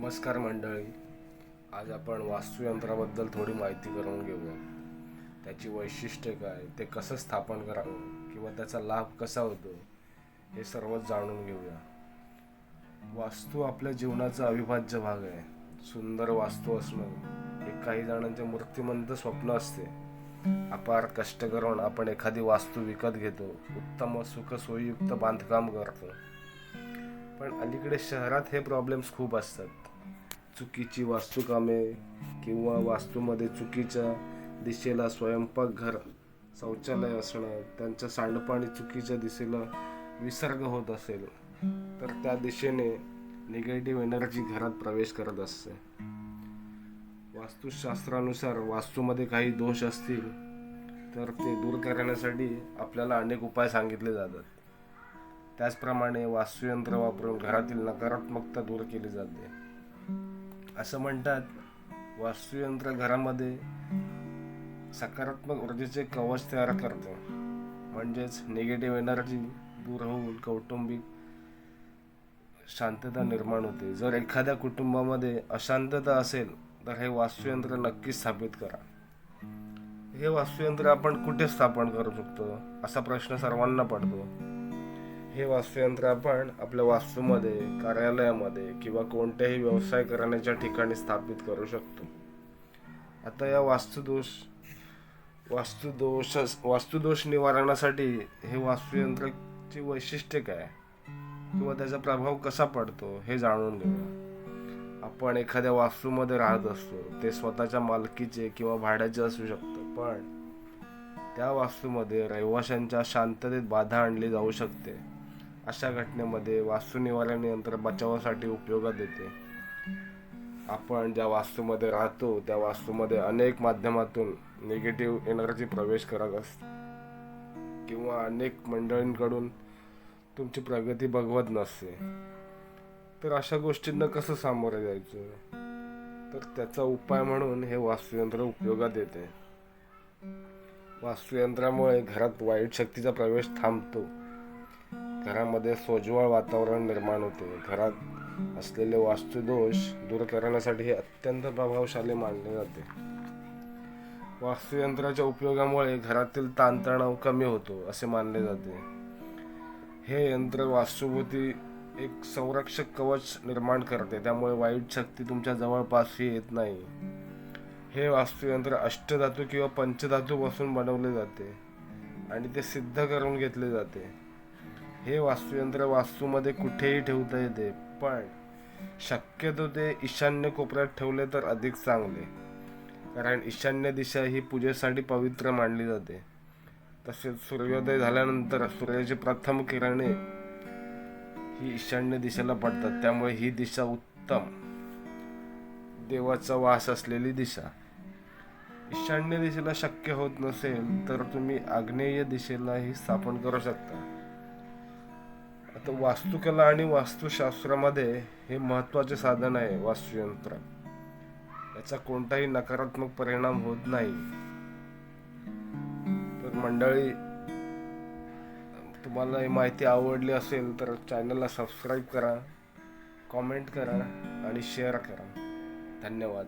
नमस्कार मंडळी. आज आपण वास्तुयंत्राबद्दल थोडी माहिती करून घेऊया. त्याची वैशिष्ट्ये काय ते कसं स्थापन करावं किंवा त्याचा लाभ कसा होतो हे सर्वच जाणून घेऊया. वास्तू आपल्या जीवनाचा अविभाज्य भाग आहे. सुंदर वास्तू असणं हे काही जणांचे मूर्तिमंत स्वप्न असते. अपार कष्ट करून आपण एखादी वास्तू विकत घेतो उत्तम व सुखसोयीयुक्त बांधकाम करतो. पण अलीकडे शहरात हे प्रॉब्लेम्स खूप असतात. चुकीची वास्तुकामे किंवा वास्तूमध्ये चुकीच्या दिशेला स्वयंपाकघर शौचालय असणं त्यांचं सांडपाणी चुकीच्या दिशेला विसर्ग होत असेल तर त्या दिशेने निगेटिव्ह एनर्जी घरात प्रवेश करत असते. वास्तुशास्त्रानुसार वास्तूमध्ये काही दोष असतील तर ते दूर करण्यासाठी आपल्याला अनेक उपाय सांगितले जातात. त्याचप्रमाणे वास्तुयंत्र वापरून घरातील नकारात्मकता दूर केली जाते. असं म्हणतात वास्तुयंत्र घरामध्ये सकारात्मक ऊर्जेचे कवच तयार करते. म्हणजेच निगेटिव्ह एनर्जी दूर होऊन कौटुंबिक शांतता निर्माण होते. जर एखाद्या कुटुंबामध्ये अशांतता असेल तर हे वास्तुयंत्र नक्की स्थापित करा. हे वास्तुयंत्र आपण कुठे स्थापन करू शकतो? असा प्रश्न सर्वांना पडतो. हे वास्तुयंत्र आपण आपल्या वास्तूमध्ये कार्यालयामध्ये किंवा कोणत्याही व्यवसाय करण्याच्या ठिकाणी स्थापित करू शकतो. आता या वास्तुदोष वास्तुदोष वास्तुदोष निवारणासाठी हे वास्तुयंत्राची वैशिष्ट्य काय? किंवा त्याचा प्रभाव कसा पडतो हे जाणून घेऊया. आपण एखाद्या वास्तूमध्ये राहत असतो ते स्वतःच्या मालकीचे किंवा भाड्याचे असू शकतं पण त्या वास्तूमध्ये रहिवाशांच्या शांततेत बाधा आणली जाऊ शकते. अशा घटनेमध्ये वास्तुनिवारण नियंत्रण यंत्र बचावासाठी उपयोगात येते. आपण ज्या वास्तूमध्ये राहतो त्या वास्तूमध्ये अनेक माध्यमातून निगेटिव्ह एनर्जी प्रवेश करत असते किंवा अनेक मंडळींकडून तुमची प्रगती बघवत नसते. तर अशा गोष्टींना कसं सामोरे जायचं? तर त्याचा उपाय म्हणून हे वास्तुयंत्र उपयोगात येते. वास्तुयंत्रामुळे घरात वाईट शक्तीचा प्रवेश थांबतो. घरामध्ये सोज्वळ वातावरण निर्माण होते. घरात असलेले वास्तुदोष दूर करण्यासाठी हे अत्यंत प्रभावशाली मानले जाते. वास्तुयंत्राच्या उपयोगामुळे घरातील ताणतणाव कमी होतो असे मानले जाते. हे यंत्र वास्तुभूती एक संरक्षक कवच निर्माण करते त्यामुळे वाईट शक्ती तुमच्या जवळपासही येत नाही. हे वास्तुयंत्र अष्टधातू किंवा पंचधातूपासून बनवले जाते आणि ते सिद्ध करून घेतले जाते. हे वास्तुयंत्र वास्तूमध्ये कुठेही ठेवता येते पण शक्यतो ते ईशान्य कोपऱ्यात ठेवले तर अधिक चांगले. कारण ईशान्य दिशा ही पूजेसाठी पवित्र मानली जाते. तसेच सूर्योदय झाल्यानंतर सूर्याची प्रथम किरणे ही ईशान्य दिशेला पडतात. त्यामुळे ही दिशा उत्तम. देवाचा वास असलेली दिशा. ईशान्य दिशेला शक्य होत नसेल तर तुम्ही आग्नेय दिशेलाही स्थापन करू शकता. आता वास्तुकला आणि वास्तुशास्त्रामध्ये हे महत्त्वाचे साधन आहे वास्तुयंत्र. याचा कोणताही नकारात्मक परिणाम होत नाही. तर मंडळी तुम्हाला ही माहिती आवडली असेल तर चॅनलला सबस्क्राईब करा कॉमेंट करा आणि शेअर करा. धन्यवाद.